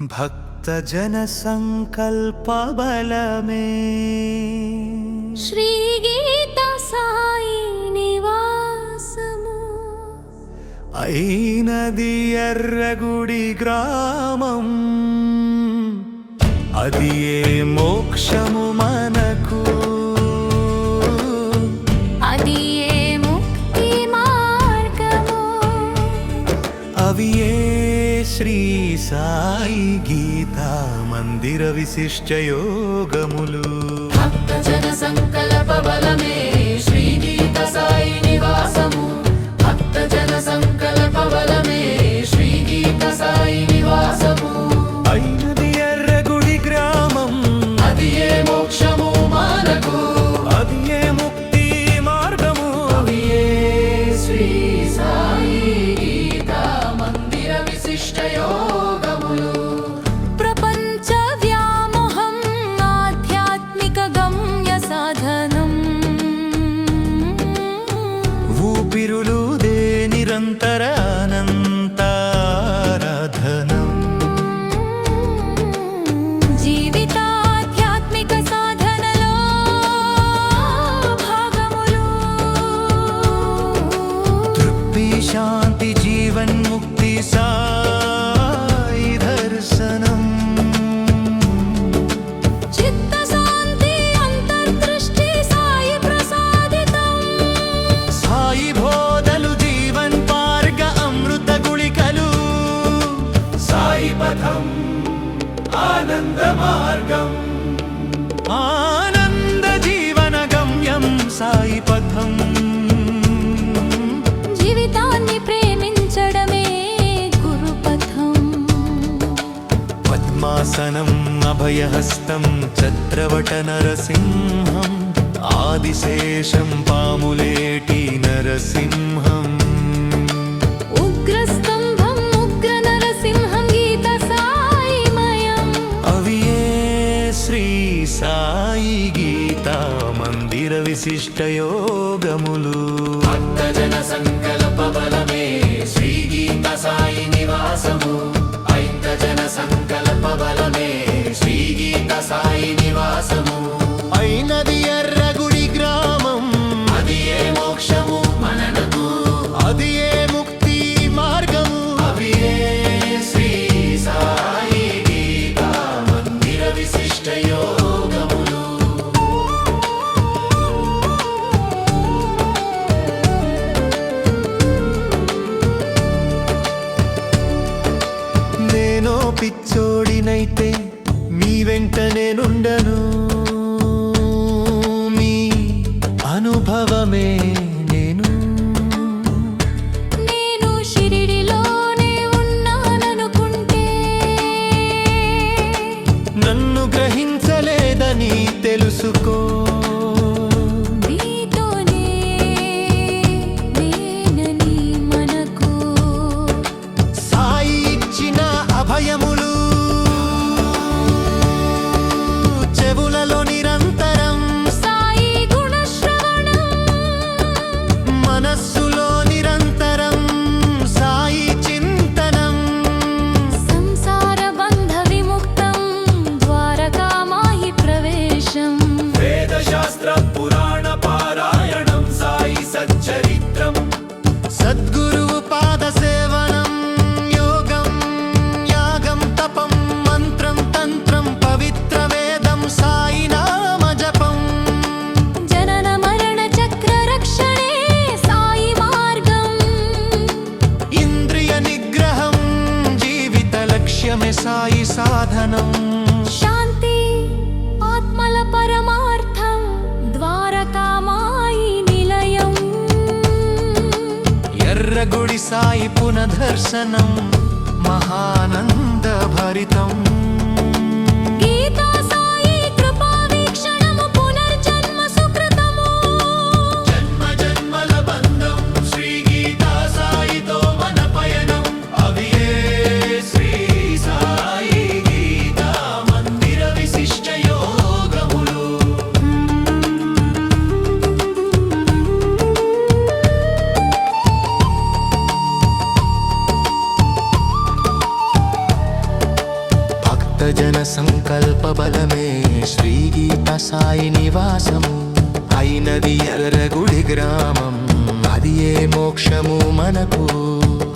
भक्तजनसङ्कल्पबलमे श्रीगीता साई निवासमु ऐनदियर्रगुडि ग्रामम् अधिये मोक्षमु मन సాయి గీతా మందిర విశిష్ట యోగములు. భక్త సంకల్ప బలమే శ్రీ గీత సాయి నివాసము. शान्ति जीवन्मुक्ति साई दर्शनम् चित्तशान्ति अन्तर्दृष्टि साई प्रसादितम् साई बोधलु जीवन् मार्ग अमृतगुळिकलु साई पथम् आनन्दमार्गम् आनन्दजीवनगम्यं साई पथम् సింహాసనం అభయహస్తం చత్రవట నరసింహం ఆదిశేషం పాములేటి నరసింహం. గీత మందిర విశిష్ట యోగములు. భక్తజన సాయి పునదర్శనం महानन्दभरितम् బలమే. శ్రీ గీత సాయి నివాసము అయినది ఎర్రగుడి గ్రామం. అది ఏ మోక్షము మనకు?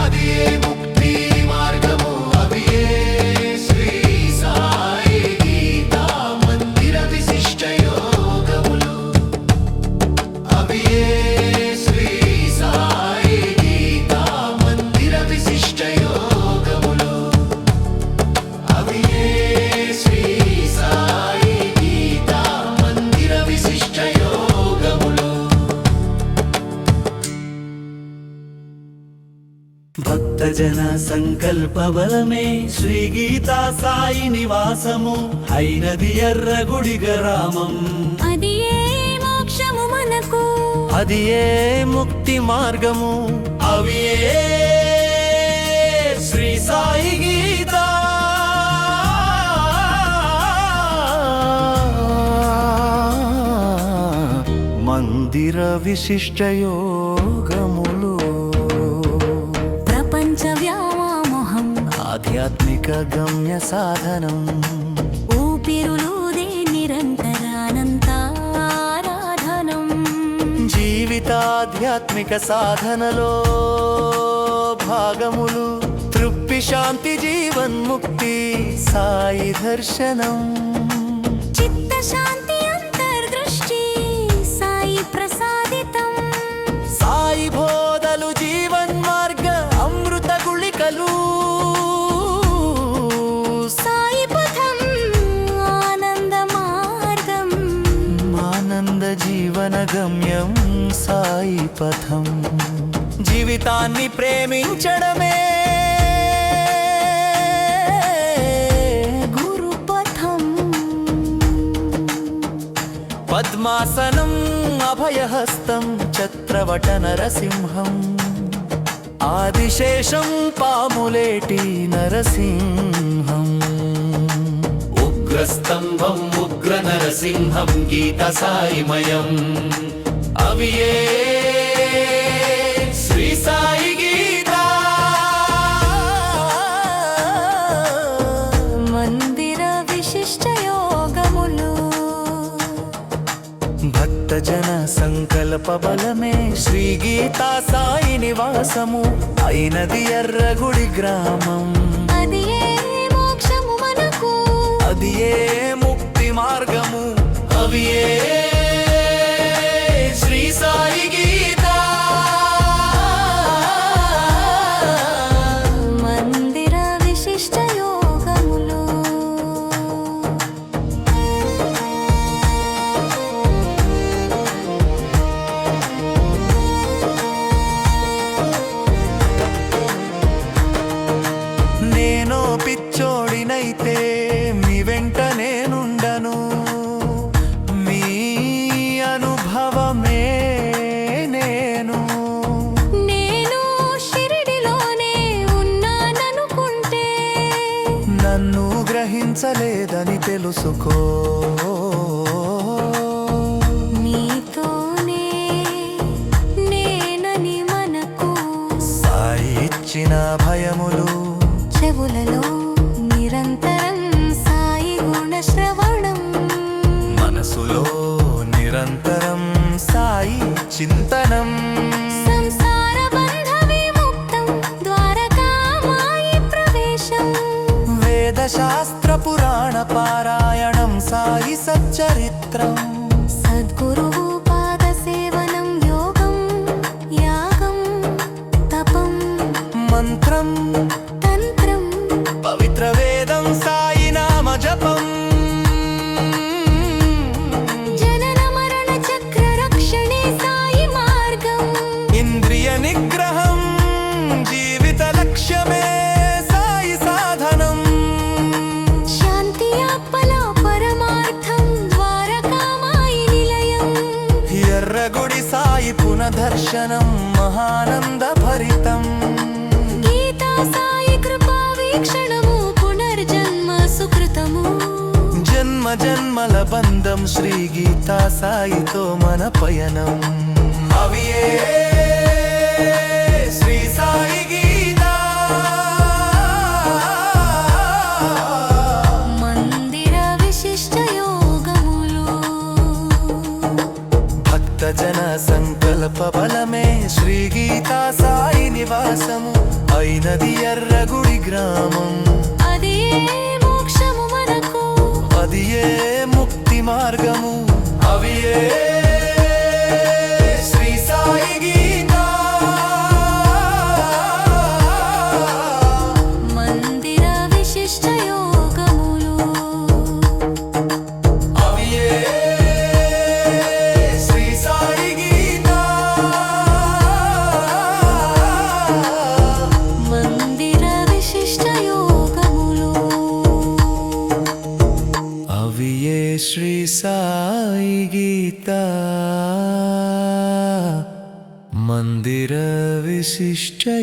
అది ఏ ముక్తి మార్గము? అది ఏ భక్తజన సంకల్ప బలమే. శ్రీ గీతా సాయి నివాసము. అయినది ఎర్రగుడి గ్రామం అది ఏ మోక్షము మనకు? అది ఏ ముక్తి మార్గము? అవి ఏ శ్రీ సాయి గీతా? మందిర విశిష్ట ఆధ్యాత్మిక గమ్య సాధనం. ఊపిరులుదే నిరంతరానంతారాధనం జీవితాధ్యాత్మిక సాధనలో భాగములు తృప్తి శాంతి జీవన్ముక్తి సాయి దర్శనం. చిత్తశాంతి అంతర్దృష్టి గమ్యం సాయి పథం. జీవితాన్ని ప్రేమించడమే. గురు పథం పద్మాసనం అభయహస్తం చత్రవట నరసింహం ఆదిశేషం పాములేటి నరసింహం. ఉగ్రస్తంభం ఉగ్ర నరసింహం గీత సాయిమయం అవి శ్రీ సాయి గీతా. మందిర విశిష్ట యోగములు. భక్తజన సంకల్ప బలమే శ్రీ గీతా సాయి నివాసము. అయినది ఎర్రగుడి గ్రామం. అది ఏ ముక్తి మార్గము? అవి ఏ శ్రీ సాయి గీతా? మందిర విశిష్ట యోగములు. నేనో పిచ్చోడినైతే గ్రహించలేదని తెలుసుకో నీతోనే నేనని మనకు సాయి ఇచ్చిన భయములు చెవులలో నిరంతరం సాయి గుణ శ్రవణం మనసులో నిరంతరం సాయి చింతనం. సంసార బంధ విముక్తం ద్వారకామాయి ప్రవేశం. వేద శాస్త్ర పురాణ పారాయణం సాయి సచ్చరిత్రం. సాయి పునదర్శనం మహానంద భరితం గీతా సాయి కృపా వీక్షణము పునర్జన్మ సుకృతము. జన్మ జన్మల బంధం శ్రీ గీతా సాయితో మన పయనం. అవి ఏ శ్రీ సాయి మనదది ఎర్రగుడి గ్రామం. అది మోక్షము మనకు? అది ఏ ముక్తి మార్గము? అవి ఏ विशिष्टयोगमुलु